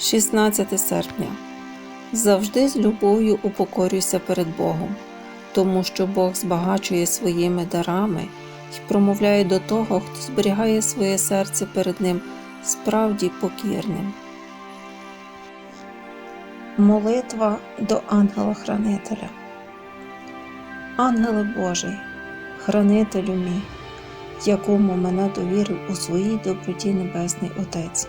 16 серпня. Завжди з любов'ю упокорюйся перед Богом, тому що Бог збагачує своїми дарами і промовляє до того, хто зберігає своє серце перед Ним справді покірним. Молитва до ангела-хранителя. Ангеле Божий, хранителю мій, якому мене довірив у своїй доброті Небесний Отець.